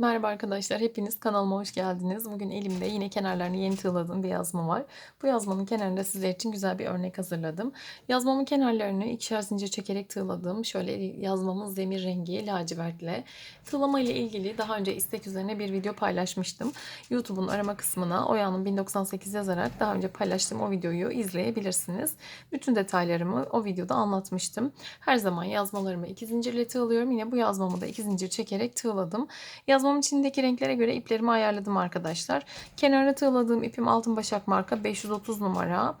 Merhaba arkadaşlar, hepiniz kanalıma hoş geldiniz. Bugün elimde yine kenarlarını yeni tığladığım bir yazma var. Bu yazmanın kenarında sizler için güzel bir örnek hazırladım. Yazmamın kenarlarını ikişer zincir çekerek tığladım. Şöyle yazmamın zemir rengi lacivertle. Tığlama ile ilgili daha önce istek üzerine bir video paylaşmıştım. YouTube'un arama kısmına Oya'nın 1098 yazarak daha önce paylaştığım o videoyu izleyebilirsiniz. Bütün detaylarımı o videoda anlatmıştım. Her zaman yazmalarımı iki zincirle tığlıyorum. Yine bu yazmamı da iki zincir çekerek tığladım. Yazmamın içindeki renklere göre iplerimi ayarladım arkadaşlar. Kenarına tığladığım ipim Altın Başak marka 530 numara.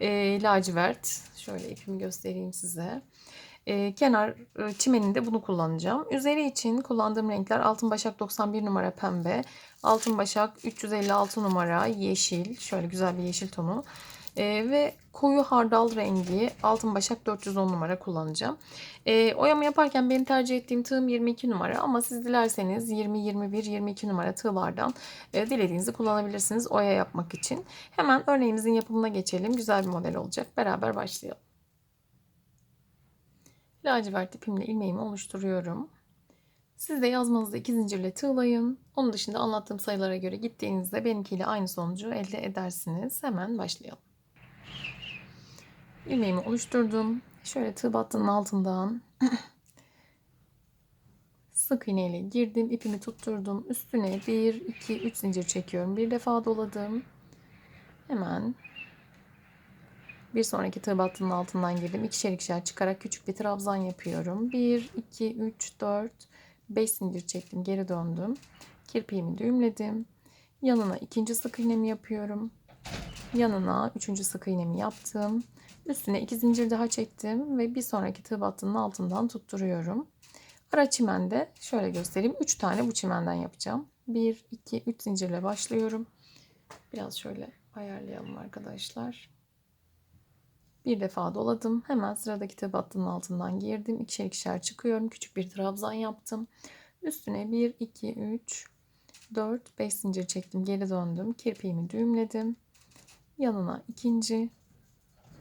E, lacivert. Şöyle ipimi göstereyim size. E, kenar e, çimeninde bunu kullanacağım. Üzeri için kullandığım renkler Altın Başak 91 numara pembe. Altın Başak 356 numara yeşil. Şöyle güzel bir yeşil tonu. E, ve koyu hardal rengi altın başak 410 numara kullanacağım. E, oyama yaparken benim tercih ettiğim tığım 22 numara ama siz dilerseniz 20, 21, 22 numara tığlardan e, dilediğinizi kullanabilirsiniz oya yapmak için. Hemen örneğimizin yapımına geçelim. Güzel bir model olacak. Beraber başlayalım. Lacivert ipimle ilmeğimi oluşturuyorum. Siz de yazmanızda iki zincirle tığlayın. Onun dışında anlattığım sayılara göre gittiğinizde benimkiyle aynı sonucu elde edersiniz. Hemen başlayalım ilmeğimi oluşturdum. Şöyle tığ battının altından sık iğne ile girdim. ipimi tutturdum. Üstüne 1, 2, 3 zincir çekiyorum. Bir defa doladım. Hemen bir sonraki tığ battının altından girdim. İkişer ikişer çıkarak küçük bir trabzan yapıyorum. 1, 2, 3, 4, 5 zincir çektim. Geri döndüm. Kirpiğimi düğümledim. Yanına ikinci sık iğnemi yapıyorum. Yanına üçüncü sık iğnemi yaptım. Üstüne iki zincir daha çektim ve bir sonraki tığ battının altından tutturuyorum. Ara çimende şöyle göstereyim. 3 tane bu çimenden yapacağım. 1, 2, 3 zincirle başlıyorum. Biraz şöyle ayarlayalım arkadaşlar. Bir defa doladım. Hemen sıradaki tığ battının altından girdim. İkişer ikişer çıkıyorum. Küçük bir trabzan yaptım. Üstüne 1, 2, 3, 4, 5 zincir çektim. Geri döndüm. Kirpiğimi düğümledim. Yanına ikinci,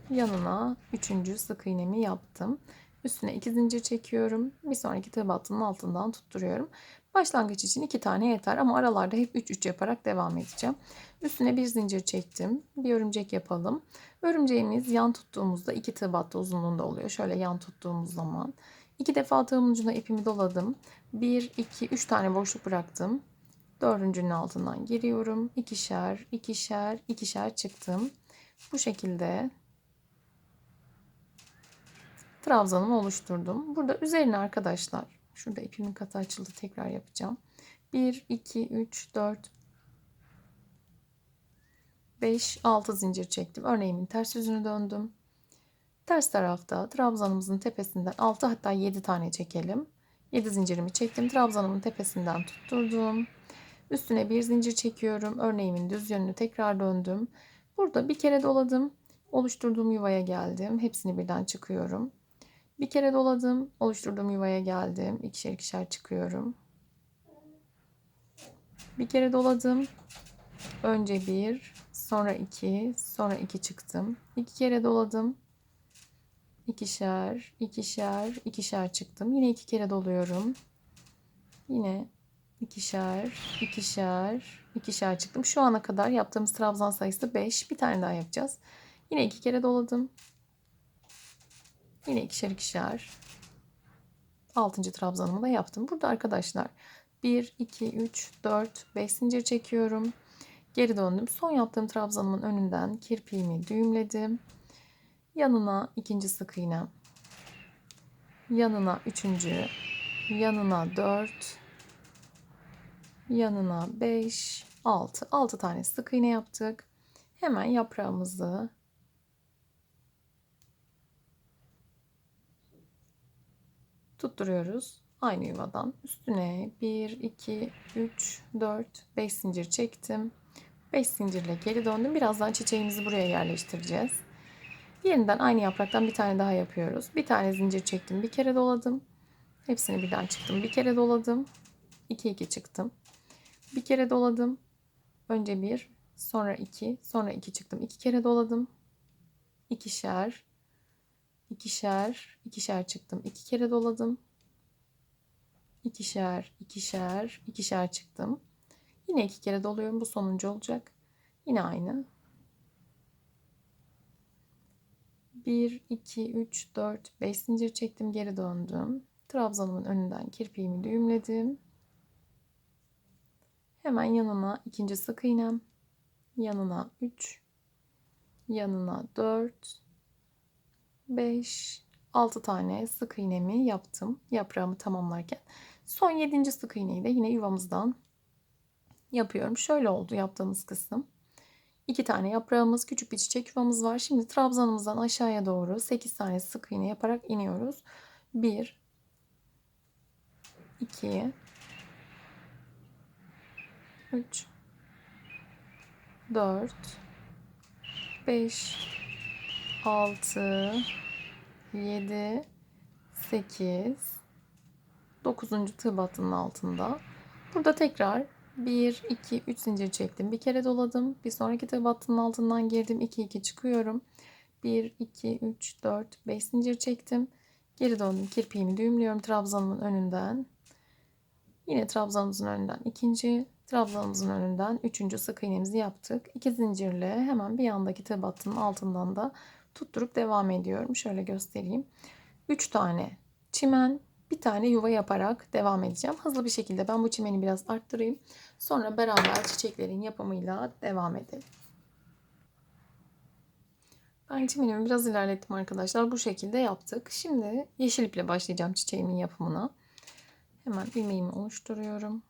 yanına üçüncü sık iğnemi yaptım. Üstüne iki zincir çekiyorum. Bir sonraki tığ battının altından tutturuyorum. Başlangıç için iki tane yeter ama aralarda hep 3-3 yaparak devam edeceğim. Üstüne bir zincir çektim. Bir örümcek yapalım. Örümceğimiz yan tuttuğumuzda iki tığ battı uzunluğunda oluyor. Şöyle yan tuttuğumuz zaman. iki defa tığımın ucuna ipimi doladım. Bir, iki, üç tane boşluk bıraktım. Dördüncünün altından giriyorum. İkişer, ikişer, ikişer çıktım. Bu şekilde trabzanımı oluşturdum. Burada üzerine arkadaşlar şurada ipimin katı açıldı tekrar yapacağım. 1, 2, 3, 4, 5, 6 zincir çektim. Örneğimin ters yüzünü döndüm. Ters tarafta trabzanımızın tepesinden 6 hatta 7 tane çekelim. 7 zincirimi çektim. Trabzanımın tepesinden tutturdum. Üstüne bir zincir çekiyorum. Örneğimin düz yönünü tekrar döndüm. Burada bir kere doladım. Oluşturduğum yuvaya geldim. Hepsini birden çıkıyorum. Bir kere doladım. Oluşturduğum yuvaya geldim. İkişer ikişer çıkıyorum. Bir kere doladım. Önce bir, sonra iki, sonra iki çıktım. İki kere doladım. İkişer, ikişer, ikişer çıktım. Yine iki kere doluyorum. Yine ikişer, ikişer, ikişer çıktım. Şu ana kadar yaptığımız trabzan sayısı 5. Bir tane daha yapacağız. Yine iki kere doladım. Yine ikişer ikişer. Altıncı trabzanımı da yaptım. Burada arkadaşlar 1, 2, 3, 4, 5 zincir çekiyorum. Geri döndüm. Son yaptığım trabzanımın önünden kirpiğimi düğümledim. Yanına ikinci sık iğnem. Yanına üçüncü. Yanına dört. Yanına beş. Altı. Altı tane sık iğne yaptık. Hemen yaprağımızı tutturuyoruz. Aynı yuvadan üstüne 1, 2, 3, 4, 5 zincir çektim. 5 zincirle geri döndüm. Birazdan çiçeğimizi buraya yerleştireceğiz. Yeniden aynı yapraktan bir tane daha yapıyoruz. Bir tane zincir çektim. Bir kere doladım. Hepsini birden çıktım. Bir kere doladım. 2 2 çıktım. Bir kere doladım. Önce bir, sonra iki, sonra iki çıktım. İki kere doladım. İkişer, ikişer, ikişer çıktım. İki kere doladım. ikişer, ikişer, ikişer çıktım. Yine iki kere doluyorum. Bu sonuncu olacak. Yine aynı. 1, 2, 3, 4, 5 zincir çektim. Geri döndüm. Trabzanımın önünden kirpiğimi düğümledim. Hemen yanına ikinci sık iğnem. Yanına 3. Yanına 4. 5. 6 tane sık iğnemi yaptım. Yaprağımı tamamlarken. Son 7. sık iğneyi de yine yuvamızdan yapıyorum. Şöyle oldu yaptığımız kısım. İki tane yaprağımız, küçük bir çiçek yuvamız var. Şimdi trabzanımızdan aşağıya doğru 8 tane sık iğne yaparak iniyoruz. 1 2 3 4 5 6 7 8 9. tığ battının altında. Burada tekrar 1 2 3 zincir çektim. Bir kere doladım. Bir sonraki tığ battının altından girdim. 2 2 çıkıyorum. 1 2 3 4 5 zincir çektim. Geri döndüm. Kirpiğimi düğümlüyorum trabzanımın önünden. Yine trabzanımızın önünden ikinci, trabzanımızın önünden üçüncü sık iğnemizi yaptık. İki zincirle hemen bir yandaki tığ battının altından da tutturup devam ediyorum. Şöyle göstereyim. Üç tane çimen, bir tane yuva yaparak devam edeceğim. Hızlı bir şekilde ben bu çimeni biraz arttırayım. Sonra beraber çiçeklerin yapımıyla devam edelim. Ben çimenimi biraz ilerlettim arkadaşlar. Bu şekilde yaptık. Şimdi yeşil iple başlayacağım çiçeğimin yapımına. Hemen ilmeğimi oluşturuyorum.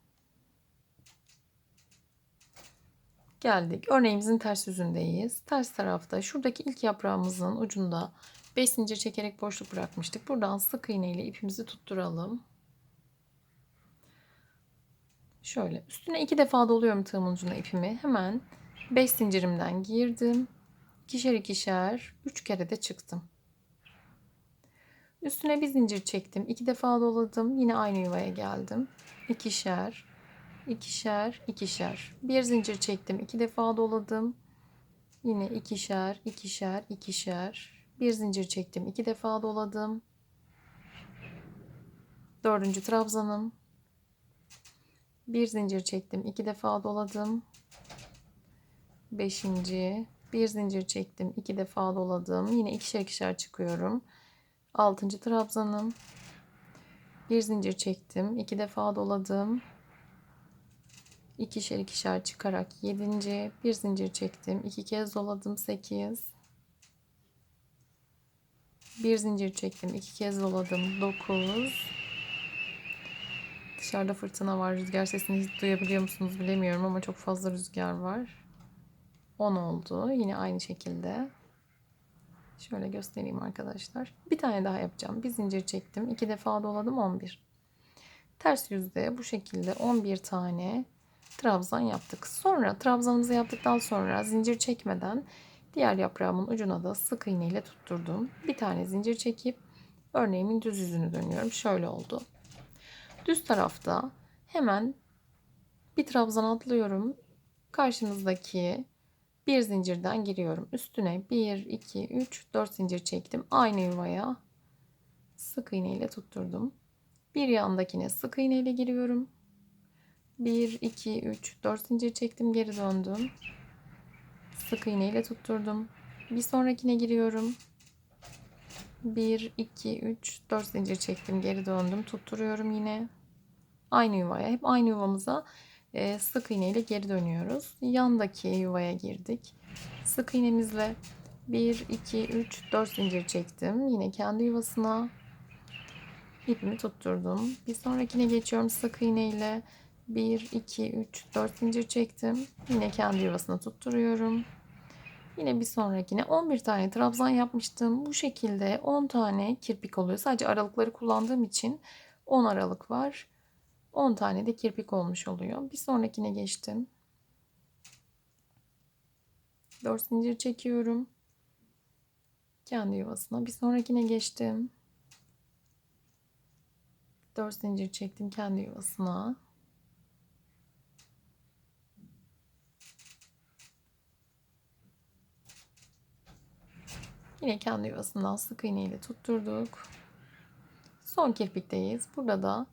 Geldik. Örneğimizin ters yüzündeyiz. Ters tarafta şuradaki ilk yaprağımızın ucunda 5 zincir çekerek boşluk bırakmıştık. Buradan sık iğne ile ipimizi tutturalım. Şöyle üstüne iki defa doluyorum tığımın ucuna ipimi. Hemen 5 zincirimden girdim. İkişer ikişer 3 kere de çıktım. Üstüne bir zincir çektim. iki defa doladım. Yine aynı yuvaya geldim. İkişer, ikişer, ikişer. Bir zincir çektim. iki defa doladım. Yine ikişer, ikişer, ikişer. Bir zincir çektim. iki defa doladım. Dördüncü trabzanım. Bir zincir çektim. iki defa doladım. Beşinci. Bir zincir çektim. iki defa doladım. Yine ikişer ikişer çıkıyorum. 6. trabzanım. Bir zincir çektim. iki defa doladım. İkişer ikişer çıkarak 7. bir zincir çektim. iki kez doladım 8. Bir zincir çektim. iki kez doladım 9. Dışarıda fırtına var. Rüzgar sesini duyabiliyor musunuz bilemiyorum ama çok fazla rüzgar var. 10 oldu. Yine aynı şekilde. Şöyle göstereyim arkadaşlar. Bir tane daha yapacağım. Bir zincir çektim. iki defa doladım 11. Ters yüzde bu şekilde 11 tane trabzan yaptık. Sonra trabzanımızı yaptıktan sonra zincir çekmeden diğer yaprağımın ucuna da sık iğne ile tutturdum. Bir tane zincir çekip örneğimin düz yüzünü dönüyorum. Şöyle oldu. Düz tarafta hemen bir trabzan atlıyorum. Karşımızdaki bir zincirden giriyorum. Üstüne 1, 2, 3, 4 zincir çektim. Aynı yuvaya sık iğne ile tutturdum. Bir yandakine sık iğne ile giriyorum. 1, 2, 3, 4 zincir çektim. Geri döndüm. Sık iğne ile tutturdum. Bir sonrakine giriyorum. 1, 2, 3, 4 zincir çektim. Geri döndüm. Tutturuyorum yine. Aynı yuvaya. Hep aynı yuvamıza e, sık iğne ile geri dönüyoruz. Yandaki yuvaya girdik. Sık iğnemizle 1, 2, 3, 4 zincir çektim. Yine kendi yuvasına ipimi tutturdum. Bir sonrakine geçiyorum sık iğne ile 1, 2, 3, 4 zincir çektim. Yine kendi yuvasına tutturuyorum. Yine bir sonrakine 11 tane trabzan yapmıştım. Bu şekilde 10 tane kirpik oluyor. Sadece aralıkları kullandığım için 10 aralık var. 10 tane de kirpik olmuş oluyor. Bir sonrakine geçtim. 4 zincir çekiyorum. Kendi yuvasına. Bir sonrakine geçtim. 4 zincir çektim kendi yuvasına. Yine kendi yuvasından sık iğne ile tutturduk. Son kirpikteyiz. Burada da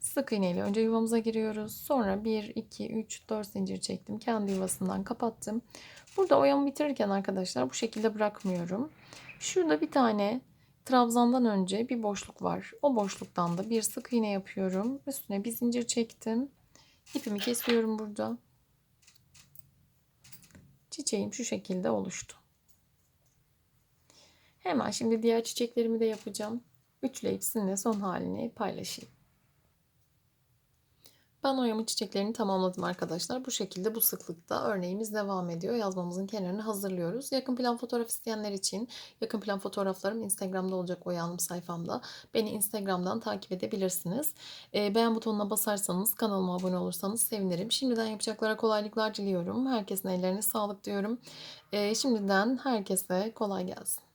sık iğne ile önce yuvamıza giriyoruz. Sonra 1, 2, 3, 4 zincir çektim. Kendi yuvasından kapattım. Burada oyamı bitirirken arkadaşlar bu şekilde bırakmıyorum. Şurada bir tane trabzandan önce bir boşluk var. O boşluktan da bir sık iğne yapıyorum. Üstüne bir zincir çektim. İpimi kesiyorum burada. Çiçeğim şu şekilde oluştu. Hemen şimdi diğer çiçeklerimi de yapacağım. Üçleyip sizinle son halini paylaşayım. Ben oyamı çiçeklerini tamamladım arkadaşlar. Bu şekilde bu sıklıkta örneğimiz devam ediyor. Yazmamızın kenarını hazırlıyoruz. Yakın plan fotoğraf isteyenler için yakın plan fotoğraflarım Instagram'da olacak Oya sayfamda. Beni Instagram'dan takip edebilirsiniz. E, beğen butonuna basarsanız kanalıma abone olursanız sevinirim. Şimdiden yapacaklara kolaylıklar diliyorum. Herkesin ellerine sağlık diyorum. E, şimdiden herkese kolay gelsin.